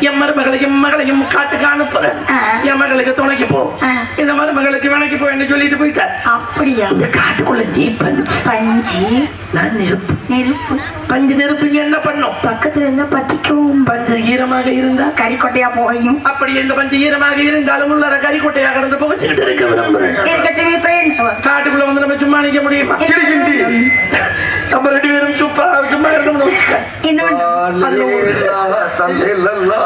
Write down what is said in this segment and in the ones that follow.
என் மருமகளையும் மகளையும் காட்டுக்கு அனுப்புறேன் ஆ. என் மகளுக்கு துணைக்கு போ. இந்த மருமகளுக்கு வேலைக்கு போய் சொல்லிட்டு போயிட்டார் அப்படியா? இந்த காட்டுக்குள்ள நீ பஞ்சு. பஞ்சு? நான் நெருப்பு. நெருப்பு? பஞ்சு நெருப்புங்க என்ன பண்ணும்? பக்கத்துல இருந்தா பத்திக்கும். பஞ்சு ஈரமாக இருந்தா? கறிக்கொட்டையா போயும் அப்படி இந்த பஞ்சு ஈரமாக இருந்தாலும் உள்ளர கறிக்கொட்டையாக கடந்து புகைச்சுக்கிட்டு இருக்க விரும்புறேன். காட்டுக்குள்ள வந்து நம்ம சும்மா நிக்க முடியுமா? கிளிகிண்டி நம்ம ரெண்டு பேரும் சுப்பா சும்மா இருக்கணும்னு வச்சுக்க இன்னொன்று தல்லேலல்லா,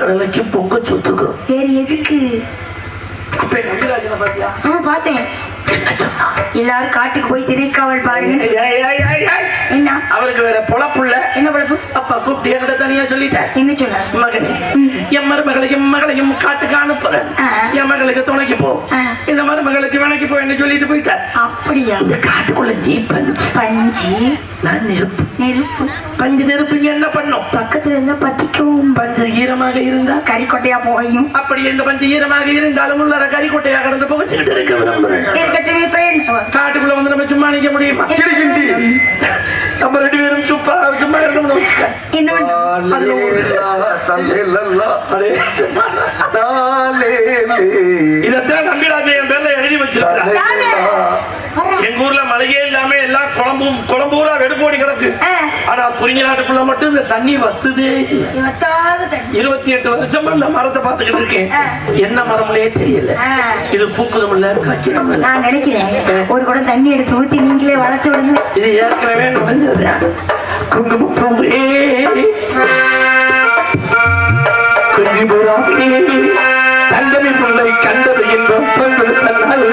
கடலைக்கு பொங்க சொத்துக்கும் வேறு எதுக்கு? அப்ப நம்பிராஜனை பாத்தியா ஆ பார்த்தேன். என்ன சொன்னா? எல்லாரும் காட்டுக்கு போய் திரைக்காவல் பாருங்க அவருக்கு வேற பொழப்புள்ள என்ன பழப்பு? அப்பா கூப்பிட்டு என்கிட்ட தனியா சொல்லிட்டேன். என்ன சொன்னார்? மகனே என் மருமகளையும் மகளையும் காட்டுக்கு அனுப்புறேன். என் மகளுக்கு துணைக்கு போ. இந்த மருமகளுக்கு வேலைக்கு போய் சொல்லிட்டு போயிட்டார். அப்படியா? இந்த காட்டுக்குள்ள நீ பஞ்சு. நான் நெருப்பு. நெருப்பு. பஞ்சு நெருப்பு என்ன பண்ணும்? பக்கத்துல இருந்தா பத்திக்கவும் பஞ்சு ஈரமாக இருந்தா? கறிக்கொட்டையா போகையும். அப்படி இந்த பஞ்சு ஈரமாக இருந்தாலும் உள்ளர கறிக்கொட்டையா கடந்து புகச்சிட்டு இருக்க விரும்புறேன் காட்டுக்குள்ள வந்து நம்ம சும்மா நிக்க முடியுமா? நம்ம ரெண்டு பேரும் சுப்பா சும்மா இருக்கணும்னு தாலேலே, இதைத்தான் நம்பிராஜன் என் பேர்ல எழுதி வச்சிருக்கிறார். தாலேலா. எங்க ஊர்ல மழையே இல்லாம எல்லாம் குழம்பும் குழம்பூரா வெடுப்போடி கிடக்கு. ஆனா குறிஞ்சி நாட்டுக்குள்ள மட்டும் இந்த தண்ணி வத்துதே. இருபத்தி எட்டு வருஷமா இந்த மரத்தை பார்த்துக்கிட்டு இருக்கேன். என்ன மரம்னே தெரியல. இது பூக்குதம் இல்ல இல்ல நான் நினைக்கிறேன். ஒரு குடம் தண்ணி எடுத்து ஊத்தி நீங்களே வளர்த்து விடுங்க. இது ஏற்கனவே நுழைஞ்சது குங்குமப்பூவே குஞ்சிபுராவே தங்கமி பிள்ளை கண்டது இன்பம் பொங்கல் தன்னாலே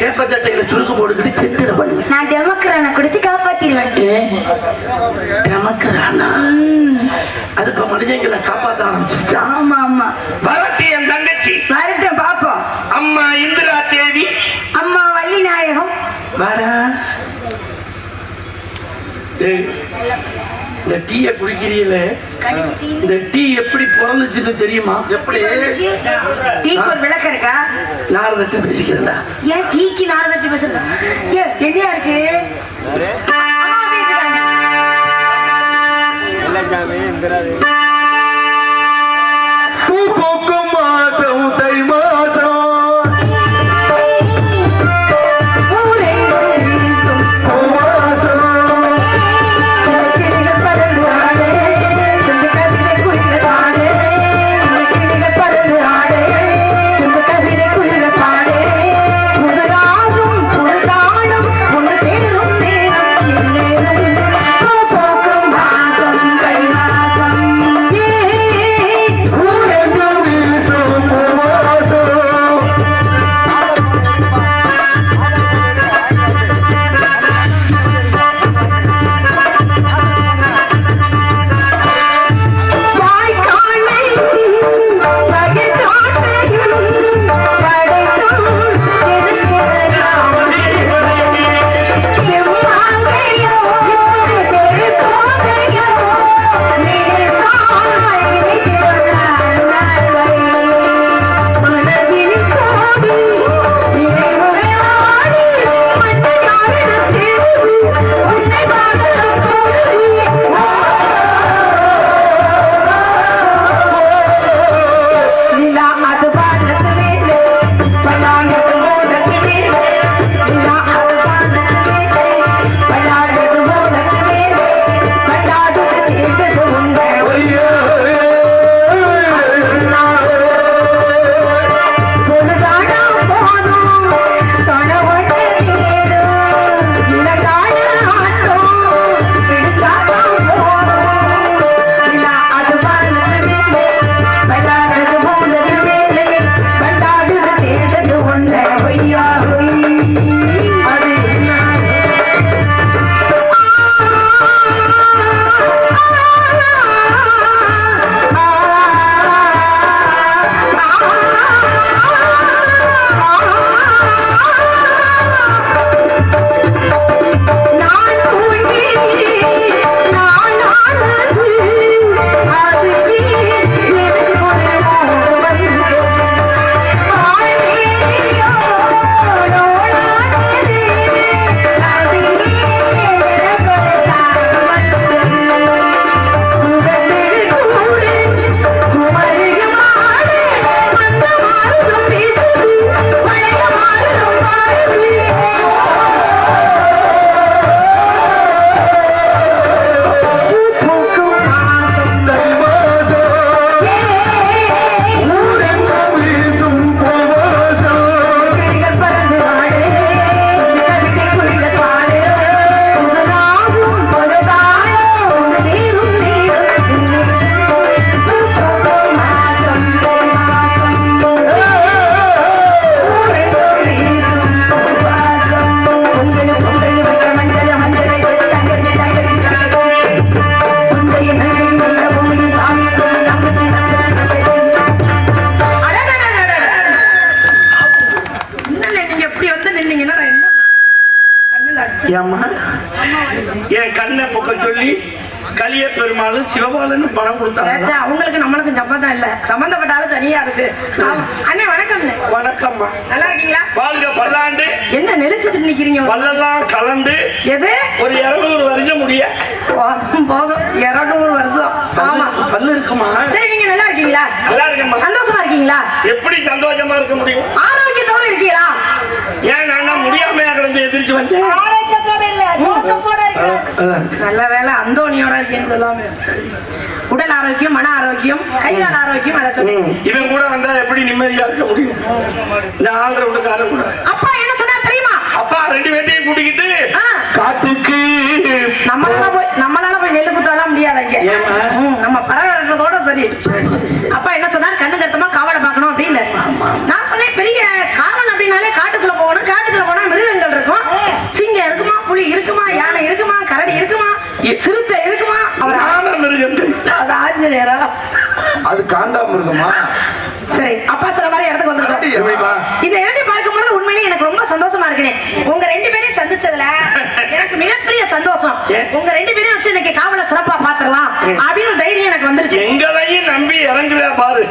கேப்பச்சட்டையில சுருக்கு போட்டுக்கிட்டு செத்துட பண்ணு நான் டெமோக்ரான கொடுத்து காப்பாத்திடுவேன். ஏ நமக்குறானா அது இப்ப மனுஷங்களை காப்பாத்த ஆரம்பிச்சிருச்சா? ஆமா ஆமா. வரட்டி என் தங்கச்சி. வரட்டும் பாப்போம். அம்மா இந்திரா தேவி. அம்மா வள்ளி நாயகம். வாடா. இந்த டீய குடிக்கிறீங்களே? இந்த டீ எப்படி பிறந்துச்சுன்னு தெரியுமா? எப்படி? டீக்கு ஒரு விளக்கம் இருக்கா? நாரதட்ட பேசிக்கிறேன்டா. ஏன் டீக்கு நாலு தட்டு பேசுறது? ஏன் என்னையா இருக்கு. பூ பூக்கும் மாசம் தை மாசம் இருநூறு வருஷம் முடிய. போதும் போதும். இருநூறு வருஷம். ஆமா. பல்லு இருக்குமா? சரி நீங்க நல்லா இருக்கீங்களா? நல்லா இருக்கேம்மா. சந்தோஷமா இருக்கீங்களா? எப்படி சந்தோஷமா இருக்க முடியும்? ஆரோக்கியத்தோட இருக்கீங்களா? ஏன் நான் முடியாமையா கிடந்து எதிர்த்து வந்தேன்? ஆரோக்கியத்தோட இல்ல மோசத்தோட இருக்கு நல்ல வேலை அந்தோனியோட இருக்கேன்னு சொல்லாம. உடல் ஆரோக்கியம் மன ஆரோக்கியம் கை கால் ஆரோக்கியம் அதை சொல்லி ம், இவன் கூட வந்தா எப்படி நிம்மதியா இருக்க முடியும்? இந்த ஆள்ற விட்டுக்காரன் கூட. அப்பா அப்பா ரெண்டு பேர்த்தையும் கூட்டிக்கிட்டு காட்டுக்கு. நம்மளால போய் நம்மளால போய் நெல்லு குத்தலாம் முடியாது இங்க ஏம்மா? ம், நம்ம பரவாயில்லதோட சரி. அப்பா என்ன சொன்னார்? கண்ணு கட்டமா காவலை பார்க்கணும் அப்படின்னு. நான் சொன்னேன் பெரிய காவல் அப்படின்னாலே காட்டுக்குள்ள போகணும் காட்டுக்குள்ள போனா மிருகங்கள் இருக்கும். சிங்கம் இருக்குமா புலி இருக்குமா யானை இருக்குமா கரடி இருக்குமா சிறுத்தை இருக்குமா? அவர் ஆன மிருகங்கள். அது ஆஞ்சநேயரா. அது காண்டாமிருகமா? சரி அப்பா சொல்ற மாதிரி இடத்துக்கு வந்திருக்கோம் இந்த இடத்தை பார்க்கும்போது உண்மையிலேயே எனக்கு ரொம்ப சந்தோஷமா இருக்கிறேன் உங்க ரெண்டு பேரையும் சந்திச்சதுல எனக்கு மிகப்பெரிய சந்தோஷம்? உங்க ரெண்டு பேரையும் வச்சு இன்னைக்கு காவலை சிறப்பா பாத்துரலாம் அப்படின்னு தைரியம் எனக்கு வந்துருச்சு. எங்களையும் நம்பி இறங்குறா பாரு.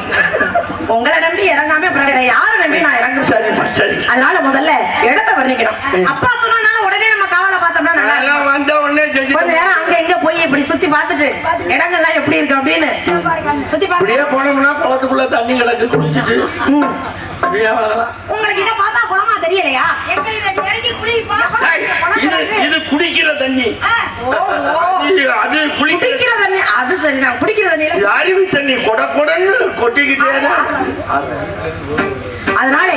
உங்களை நம்பி இறங்காம அப்புறம் யாரை நம்பி நான் இறங்குறேன் சரிம்மா சரி. அதனால முதல்ல இடத்த வர்ணிக்கணும். அப்பா சொன்னனால உடனே நம்ம காவலை பார்த்தோம்னா நல்லா வந்த உடனே கொஞ்ச நேரம் இப்படி சுத்தி பார்த்துட்டு இடங்கள்லாம் எப்படி இருக்கு அப்படின்னு சுத்தி பார்த்து அப்படியே போனோம்னா குளத்துக்குள்ள தண்ணி கிடக்கு குடிச்சிட்டு ம். அப்படியே வரலாம். உங்களுக்கு இதை பார்த்தா குளமா தெரியலையா? இது குடிக்கிற தண்ணி. அது குளிக்கிற குடிக்கிற தண்ணி அது சரிதான் குடிக்கிற இது அருவி தண்ணி கொட கொடன்னு கொட்டிக்கிட்டே தான். அதனால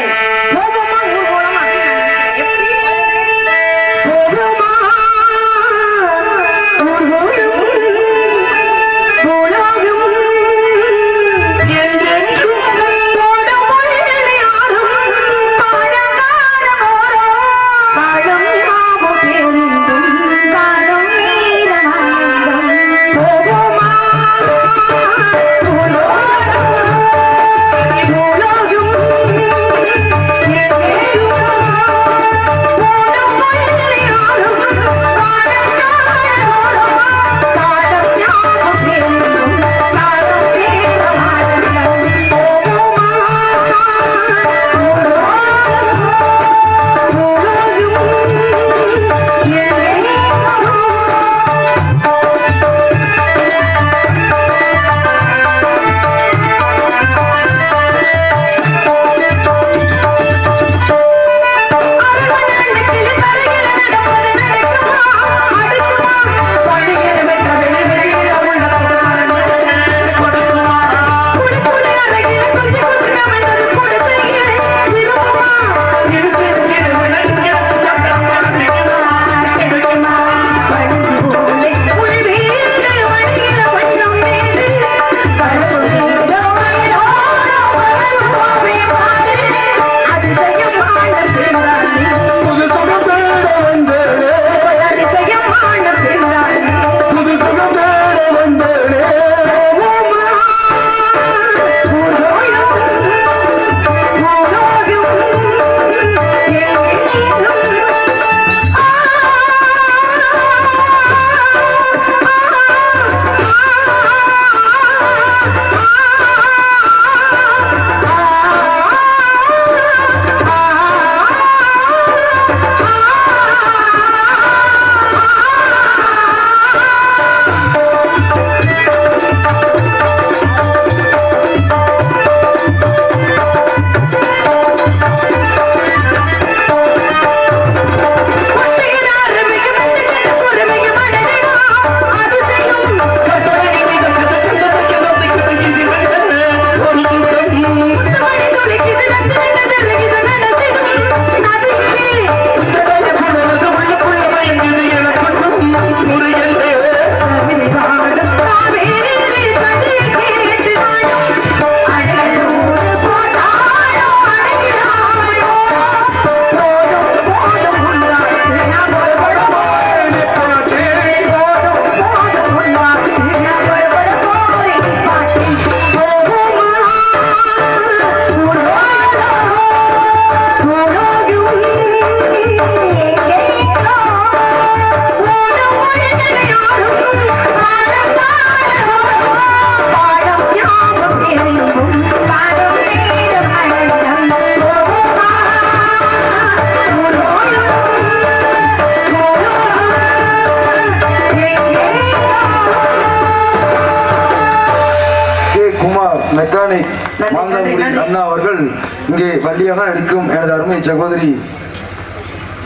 சகோதரி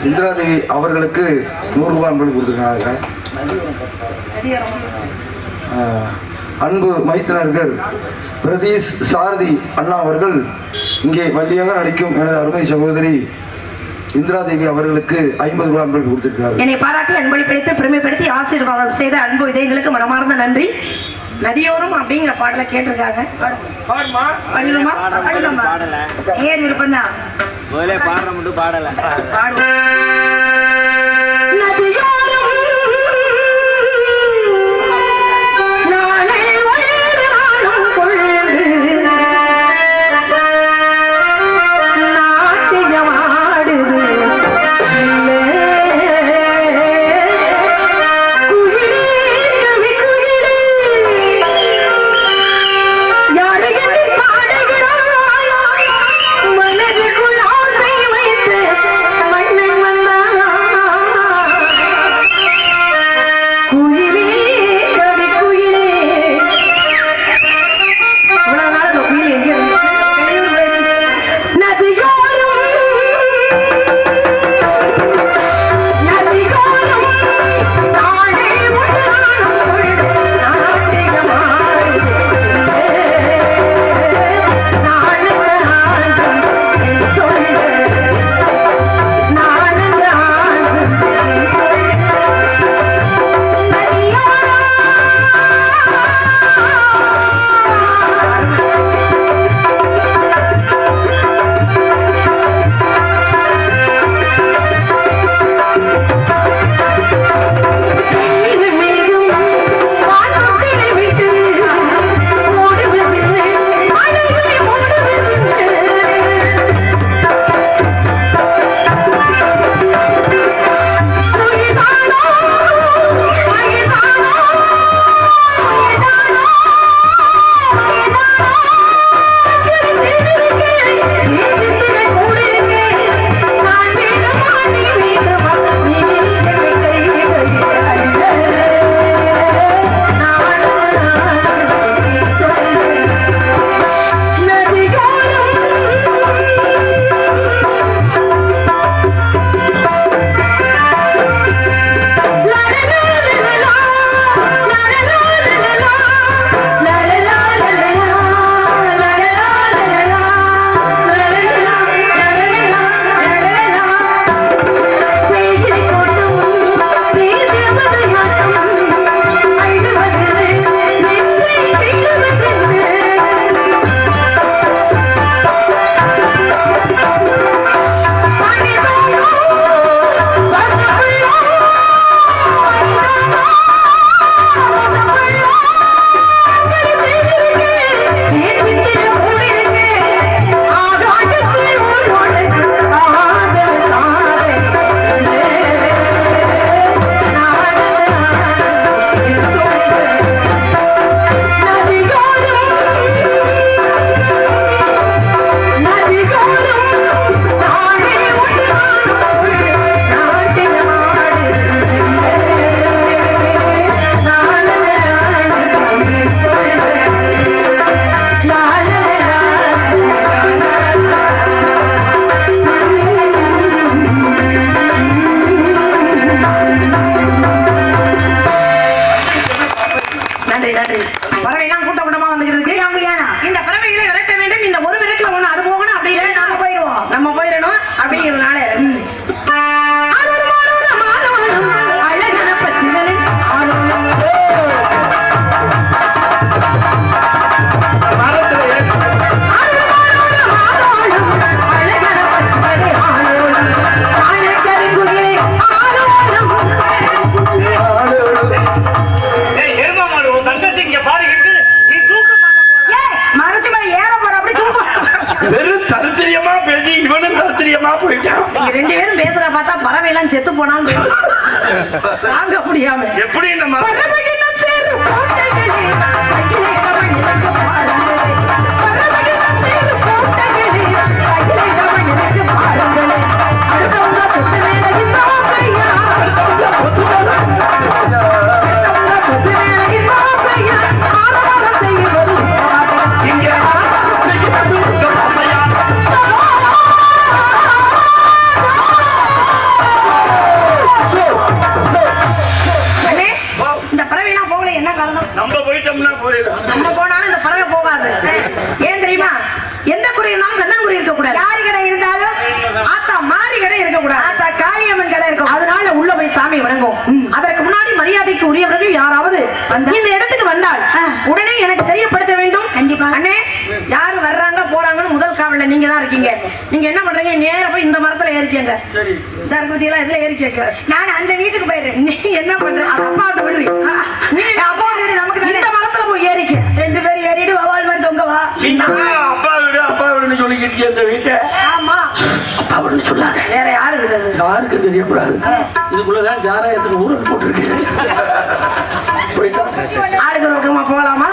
இந்திராதேவி அவர்களுக்கு நூறு ரூபாய் அன்பு கொடுத்துருக்காங்க. அன்பு மைத்தினர்கள் பிரதீஷ் சாரதி அண்ணா அவர்கள் இங்கே வள்ளியாக நடிக்கும் எனது அருமை சகோதரி இந்திராதேவி அவர்களுக்கு ஐம்பது ரூபாய் அன்பளிப்பு கொடுத்திருக்கிறார் என்னை பாராட்டி அன்பளிப்படைத்து பெருமைப்படுத்தி ஆசீர்வாதம் செய்த அன்பு இதயங்களுக்கு மனமார்ந்த நன்றி. நதியோரம் அப்படிங்கிற பாடலை கேட்டிருக்காங்க. பாடலுமா பாடலாமா ஏன் விருப்பம் தான் பாடல. பாடுவோம். இந்த இடத்துக்கு வந்தால் உடனே எனக்கு தெரியப்படுத்த வேண்டும். கண்டிப்பா. அண்ணே யாரு வர்றாங்க போறாங்கன்னு முதல் காவல்ல நீங்க தான் இருக்கீங்க. நீங்க என்ன பண்றீங்க? நேர போய் இந்த மரத்துல ஏறிக்கங்க தர்மதி எல்லாம் இதுல ஏறி கேட்க நான் அந்த வீட்டுக்கு போயிடுறேன். நீ என்ன பண்ற? அப்பா நீ. அப்பா நமக்கு இந்த மரத்துல போய் ஏறிக்க. ரெண்டு பேரும் ஏறிட்டு வவால் மாதிரி தொங்கவா வா நான் அப்பா வீடு அப்பா வீடுன்னு சொல்லிக்கிட்டு இந்த வீட்டை. ஆமா. அப்பா வீடுன்னு சொல்லாத வேற யாரு யாருக்கும் தெரியக்கூடாது. இதுக்குள்ளதான் சாராயத்துக்கு ஊரல் போட்டிருக்கேன் போயிட்டா ஆளுக்கு ரொக்கமா போகலாமா